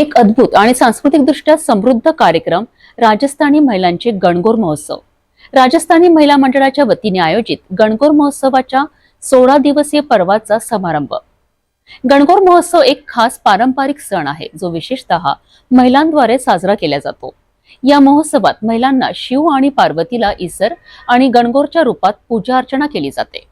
एक अद्भुत आणि सांस्कृतिकदृष्ट्या समृद्ध कार्यक्रम राजस्थानी महिलांचे गणगोर महोत्सव. राजस्थानी महिला मंडळाच्या वतीने आयोजित गणगोर महोत्सवाच्या सोळा दिवसीय पर्वाचा समारंभ. गणगोर महोत्सव एक खास पारंपरिक सण आहे जो विशेषतः महिलांद्वारे साजरा केला जातो. या महोत्सवात महिलांना शिव आणि पार्वतीला इसर आणि गणगोरच्या रूपात पूजा अर्चना केली जाते.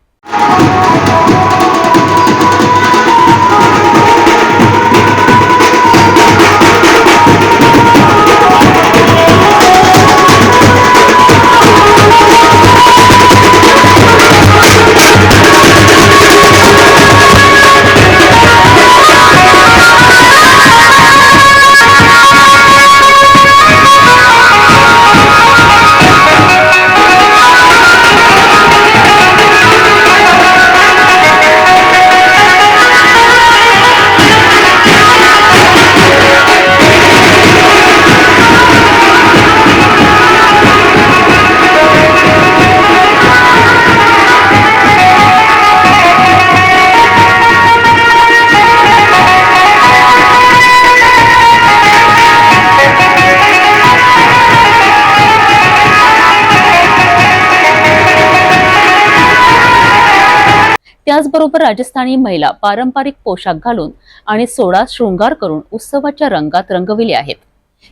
त्याचबरोबर राजस्थानी महिला पारंपरिक पोशाख घालून आणि सोळा शृंगार करून उत्सवाच्या रंगात रंगविले आहेत.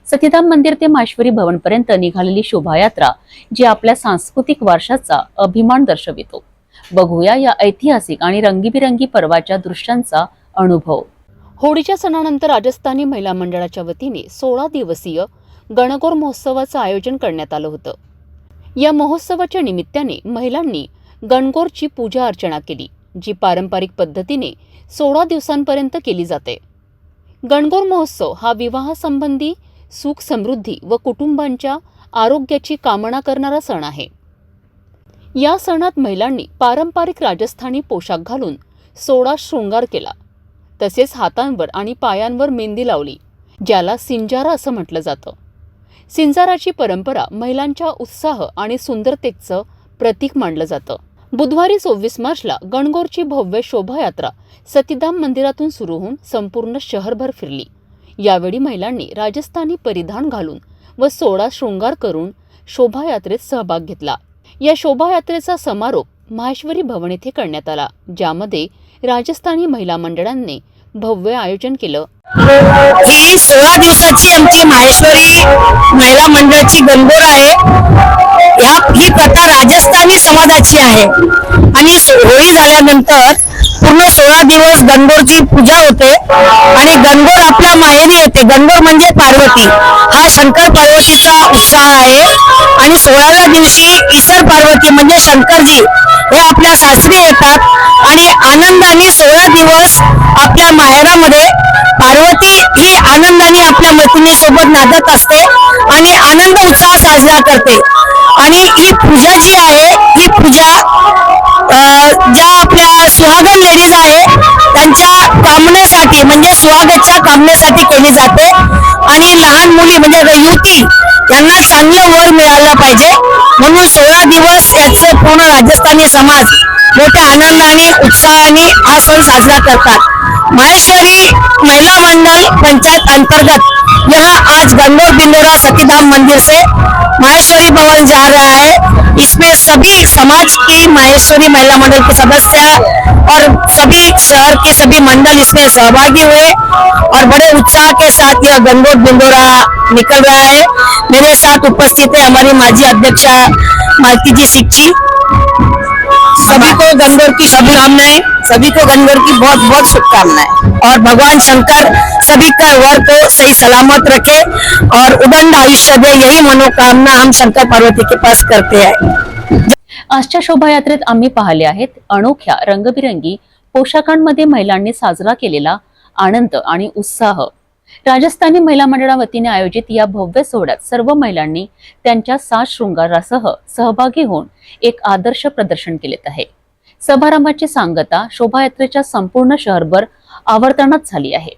सतीधाम मंदिर ते माहेश्वरी भवन पर्यंत निघालेली शोभायात्रा जी आपल्या सांस्कृतिक वारशाचा अभिमान दर्शवितो. बघूया या ऐतिहासिक आणि रंगीबिरंगी पर्वाच्या दृश्यांचा अनुभव. होळीच्या सणानंतर राजस्थानी महिला मंडळाच्या वतीने सोळा दिवसीय गणगोर महोत्सवाचं आयोजन करण्यात आलं होतं. या महोत्सवाच्या निमित्ताने महिलांनी गणगोरची पूजा अर्चना केली. जी पारंपरिक पद्धतीने सोळा दिवसांपर्यंत केली जाते. गणगौर महोत्सव हा विवाहासंबंधी सुख समृद्धी व कुटुंबांच्या आरोग्याची कामना करणारा सण आहे. या सणात महिलांनी पारंपरिक राजस्थानी पोशाख घालून सोळा शृंगार केला. तसेच हातांवर आणि पायांवर मेहंदी लावली ज्याला सिंजारा असं म्हटलं जातं. सिंजाराची परंपरा महिलांच्या उत्साह आणि सुंदरतेचं प्रतीक मानलं जातं. बुधवारी सव्वीस मार्चला गणगौरची भव्य शोभायात्रा सतीधाम मंदिरातून सुरू होऊन संपूर्ण शहरभर फिरली. यावेळी महिलांनी राजस्थानी परिधान घालून व सोळा शृंगार करून शोभायात्रेत सहभाग घेतला. या शोभायात्रेचा समारोप माहेश्वरी भवन येथे करण्यात आला ज्यामध्ये राजस्थानी महिला मंडळांनी भव्य आयोजन केलं. ही सोळा दिवसाची आमची माहेश्वरी महिला मंडळाची गणगोर आहे. या ही प्रथा राजस्थान समाजाची आहे. आणि होळी झाल्यानंतर पूर्ण सोळा दिवस गणगोरची पूजा होते. आणि गणगोर आपल्या माहेरी येते. गणगोर म्हणजे पार्वती. हा शंकर पार्वतीचा उत्साह आहे. आणि सोळाव्या दिवशी ईश्वर पार्वती म्हणजे शंकरजी हे आपल्या सासरी येतात. आणि आनंदाने सोळा दिवस आपल्या माहेरामध्ये पार्वती ही आनंदाने आपल्या मैत्रिणीसोबत नाचत असते आणि आनंद उत्साह साजरा करते. आणि ही पूजा जी आहे ही पूजा ज्या आपल्या सुहागन लेडीज आहे त्यांच्या कामनेसाठी म्हणजे सुहागच्या कामनेसाठी केली जाते. आणि लहान मुली म्हणजे युवती यांना चांगलं वर मिळाला पाहिजे. म्हणून सोळा दिवस याचं पूर्ण राजस्थानी समाज मोठ्या आनंदाने उत्साहाने हा सण साजरा करतात. माहेश्वरी महिला मंडल पंचायत अंतर्गत यहाँ आज गंगोर बिंदोरा सतीधाम मंदिर से महेश्वरी भवन जा रहा है। इसमें सभी समाज की माहेश्वरी महिला मंडल के सदस्य और सभी शहर के सभी मंडल इसमें सहभागी हुए और बड़े उत्साह के साथ यह गंगोर बिंदोरा निकल रहा है। मेरे साथ उपस्थित है हमारी माजी अध्यक्षा मालती जी जी सभी को गंगोर की शुभकामनाएँ। सभी को गणगौर की बहुत बहुत शुभकामनाएं। और भगवान शंकर सभी का वर को सही सलामत रखे और उदंड आयुष्य दे यही मनोकामना हम शंकर पार्वती के पास करते हैं। आजच्या शोभायात्रेत आम्ही पाहिले आहेत अनोख्या रंगबिरंगी पोशाखांमध्ये महिलांनी साजरा केलेला आनंद आणि उत्साह. राजस्थानी महिला मंडळा वतीने आयोजित या भव्य सोहळ्यात सर्व महिलांनी त्यांच्या साज शृंगारासह सहभागी होऊन एक आदर्श प्रदर्शन केलेत आहे. समारंभाची सांगता शोभायात्रेच्या संपूर्ण शहरभर आवर्तनात झाली आहे.